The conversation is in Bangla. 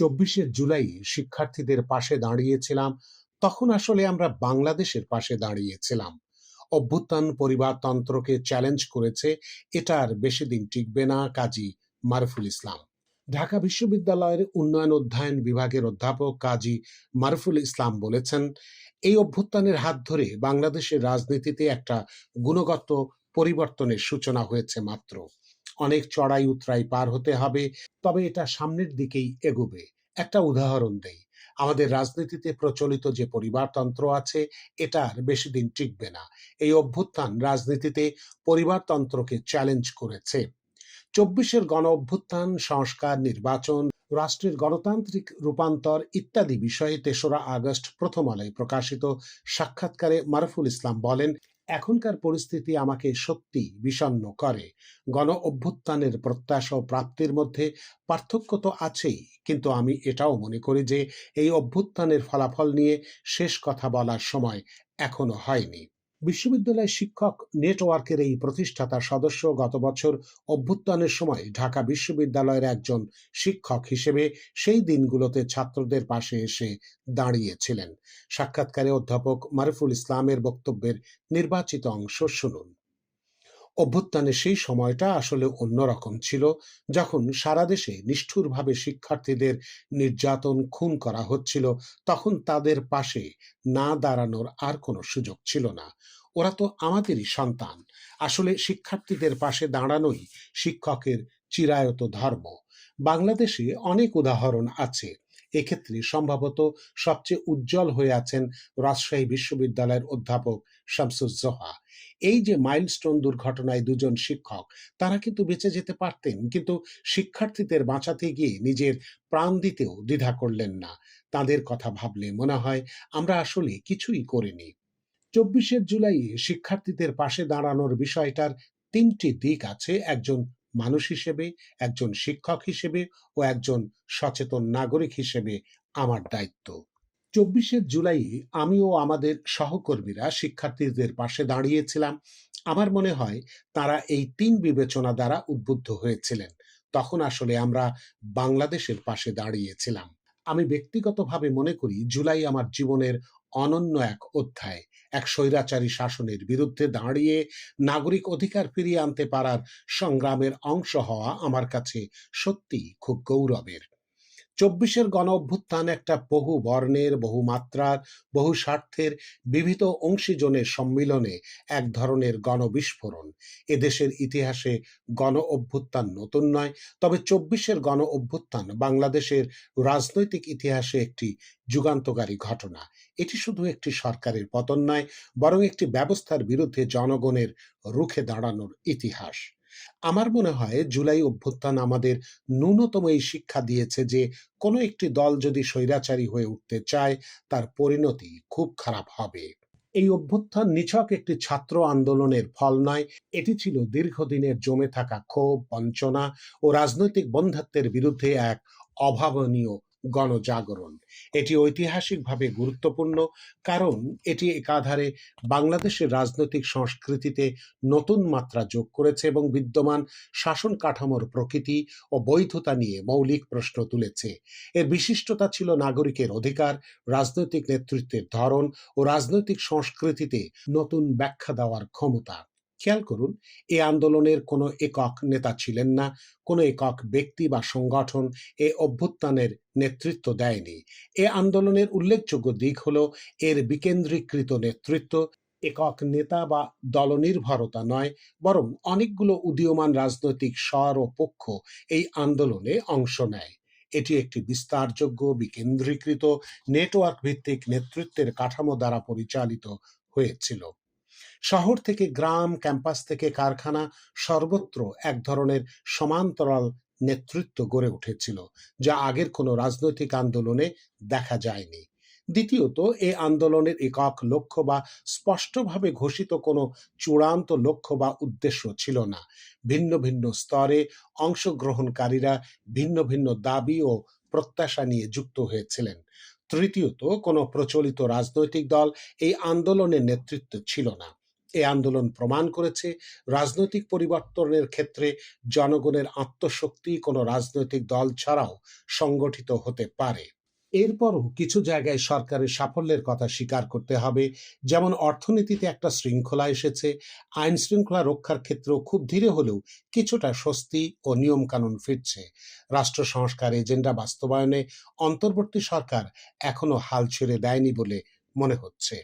চব্বিশে জুলাই শিক্ষার্থীদের পাশে দাঁড়িয়েছিলাম। তখন আসলে আমরা বাংলাদেশের পাশে দাঁড়িয়েছিলাম। অভ্যুত্থান পরিবারতন্ত্রকে চ্যালেঞ্জ করেছে, এটা আর বেশি দিন টিকবে না, কাজী মারুফুল ইসলাম। ঢাকা বিশ্ববিদ্যালয়ের উন্নয়ন অধ্যয়ন বিভাগের অধ্যাপক কাজী মারুফুল ইসলাম বলেছেন, এই অভ্যুত্থানের হাত ধরে বাংলাদেশের রাজনীতিতে একটা গুণগত পরিবর্তনের সূচনা হয়েছে মাত্র। অনেক চড়াই উতরাই পার হতে হবে, তবে এটা সামনের দিকেই এগোবে। একটা উদাহরণ দেই, আমাদের রাজনীতিতে প্রচলিত যে পরিবারতন্ত্র আছে, এটা আর বেশি দিন টিকবে না। এই অভ্যুত্থান রাজনীতিতে পরিবারতন্ত্রকে চ্যালেঞ্জ করেছে। চব্বিশের গণ অভ্যুত্থান, সংস্কার, নির্বাচন, রাষ্ট্রের গণতান্ত্রিক রূপান্তর ইত্যাদি বিষয়ে তেসরা আগস্ট প্রথম আলোয় প্রকাশিত সাক্ষাৎকারে মারফুল ইসলাম বলেন এখনকার পরিস্থিতি আমাকে সত্যি বিষণ্ন করে। গণ অভ্যুত্থানের প্রত্যাশা ও প্রাপ্তির মধ্যে পার্থক্য তো আছেই, কিন্তু আমি এটাও মনে করি যে, এই অভ্যুত্থানের ফলাফল নিয়ে শেষ কথা বলার সময় এখনও হয়নি। বিশ্ববিদ্যালয় শিক্ষক নেটওয়ার্কের এই প্রতিষ্ঠাতা সদস্য গত বছর অভ্যুত্থানের সময় ঢাকা বিশ্ববিদ্যালয়ের একজন শিক্ষক হিসেবে সেই দিনগুলোতে ছাত্রদের পাশে এসে দাঁড়িয়েছিলেন। সাক্ষাৎকারে অধ্যাপক মারিফুল ইসলামের বক্তব্যের নির্বাচিত অংশ শুনুন। অভ্যুত্থানের সেই সময়টা আসলে অন্যরকম ছিল, যখন সারা দেশে নিষ্ঠুরভাবে শিক্ষার্থীদের নির্যাতন খুন করা হচ্ছিল, তখন তাদের পাশে না দাঁড়ানোর আর কোনো সুযোগ ছিল না। ওরা তো আমাদেরই সন্তান। আসলে শিক্ষার্থীদের পাশে দাঁড়ানোই শিক্ষকের চিরায়ত ধর্ম। বাংলাদেশে অনেক উদাহরণ আছে। এক্ষেত্রে সম্ভবত সবচেয়ে উজ্জ্বল হয়ে আছেন রাজশাহী বিশ্ববিদ্যালয়ের অধ্যাপক শামসুজ্জোহা এই যে মাইলস্টোন দুর্ঘটনায় দুজন শিক্ষক, তারা কিন্তু বেঁচে যেতে পারতেন, কিন্তু শিক্ষার্থীদের বাঁচাতে গিয়ে নিজের প্রাণ দিতেও দ্বিধা করলেন না। তাদের কথা ভাবলে মনে হয় আমরা আসলে কিছুই করিনি। চব্বিশে জুলাই শিক্ষার্থীদের পাশে দাঁড়ানোর বিষয়টার তিনটি দিক আছে একজন মানুষ হিসেবে, একজন শিক্ষক হিসেবে ও একজন সচেতন নাগরিক হিসেবে আমার দায়িত্ব। চব্বিশে জুলাই আমি ও আমাদের সহকর্মীরা শিক্ষার্থীদের পাশে দাঁড়িয়েছিলাম। আমার মনে হয় তারা এই তিন বিবেচনা দ্বারা উদ্বুদ্ধ হয়েছিলেন। তখন আসলে আমরা বাংলাদেশের পাশে দাঁড়িয়েছিলাম। আমি ব্যক্তিগতভাবে মনে করি জুলাই আমার জীবনের অনন্য এক অধ্যায়। এক স্বৈরাচারী শাসনের বিরুদ্ধে দাঁড়িয়ে নাগরিক অধিকার ফিরিয়ে আনতে পারার সংগ্রামের অংশ হওয়া আমার কাছে সত্যি খুব গৌরবের। চব্বিশের গণ অভ্যুত্থান একটা বহু বর্ণের, বহু মাত্রার, বহু স্বার্থের বিবিধ অংশীজনের সম্মিলনে এক ধরনের গণবিস্ফোরণ। এদেশের ইতিহাসে গণ অভ্যুত্থান নতুন নয়, তবে চব্বিশের গণ অভ্যুত্থান বাংলাদেশের রাজনৈতিক ইতিহাসে একটি যুগান্তকারী ঘটনা। এটি শুধু একটি সরকারের পতন নয়, বরং একটি ব্যবস্থার বিরুদ্ধে জনগণের রুখে দাঁড়ানোর ইতিহাস। আমার মনে হয় জুলাই অভ্যুত্থান আমাদের ন্যূনতম এই শিক্ষা দিয়েছে যে, কোনো একটি দল যদি স্বৈরাচারী হয়ে উঠতে চায়, তার পরিণতি খুব খারাপ হবে। এই অভ্যুত্থান নিছক একটি ছাত্র আন্দোলনের ফল নয়, এটি ছিল দীর্ঘদিনের জমে থাকা ক্ষোভ, বঞ্চনা ও রাজনৈতিক বন্ধাত্বের বিরুদ্ধে এক অভাবনীয় গণজাগরণ। এটি ঐতিহাসিকভাবে গুরুত্বপূর্ণ কারণ এটি একাধারে বাংলাদেশের রাজনৈতিক সংস্কৃতিতে নতুন মাত্রা যোগ করেছে এবং বিদ্যমান শাসন কাঠামোর প্রকৃতি ও বৈধতা নিয়ে মৌলিক প্রশ্ন তুলেছে। এর বিশিষ্টতা ছিল নাগরিকের অধিকার, রাজনৈতিক নেতৃত্বের ধরন ও রাজনৈতিক সংস্কৃতিতে নতুন ব্যাখ্যা দেওয়ার ক্ষমতা। খেয়াল করুন, এ আন্দোলনের কোনো একক নেতা ছিলেন না, কোনো একক ব্যক্তি বা সংগঠন এ অভ্যুত্থানের নেতৃত্ব দেয়নি। এ আন্দোলনের উল্লেখযোগ্য দিক হল, এর বিকেন্দ্রীকৃত নেতৃত্ব একক নেতা বা দলনির্ভরতা নয়, বরং অনেকগুলো উদীয়মান রাজনৈতিক স্বর ও পক্ষ এই আন্দোলনে অংশ নেয়। এটি একটি বিস্তারযোগ্য, বিকেন্দ্রীকৃত, নেটওয়ার্ক ভিত্তিক নেতৃত্বের কাঠামো দ্বারা পরিচালিত হয়েছিল। শহর থেকে গ্রাম, ক্যাম্পাস থেকে কারখানা সর্বত্র এক ধরনের সমান্তরাল নেতৃত্ব গড়ে উঠেছিল, যা আগের কোনো রাজনৈতিক আন্দোলনে দেখা যায়নি। দ্বিতীয়ত, এ আন্দোলনের একক লক্ষ্য বা স্পষ্টভাবে ঘোষিত কোনো চূড়ান্ত লক্ষ্য বা উদ্দেশ্য ছিল না। ভিন্ন ভিন্ন স্তরে অংশগ্রহণকারীরা ভিন্ন ভিন্ন দাবি ও প্রত্যাশা নিয়ে যুক্ত হয়েছিলেন। তৃতীয়ত, কোনো প্রচলিত রাজনৈতিক দল এই আন্দোলনের নেতৃত্ব ছিল না। এ আন্দোলন প্রমাণ করেছে রাজনৈতিক পরিবর্তনের ক্ষেত্রে জনগণের আত্মশক্তি কোনো রাজনৈতিক দল ছাড়াও সংগঠিত হতে পারে। এরপরও কিছু জায়গায় সরকারের সাফল্যের কথা স্বীকার করতে হবে। যেমন অর্থনীতিতে একটা শৃঙ্খলা এসেছে। আইন শৃঙ্খলা রক্ষার ক্ষেত্রেও খুব ধীরে হলেও কিছুটা স্বস্তি ও নিয়মকানুন ফিরছে। রাষ্ট্র সংস্কার এজেন্ডা বাস্তবায়নে অন্তর্বর্তী সরকার এখনও হাল ছেড়ে দেয়নি বলে মনে হচ্ছে।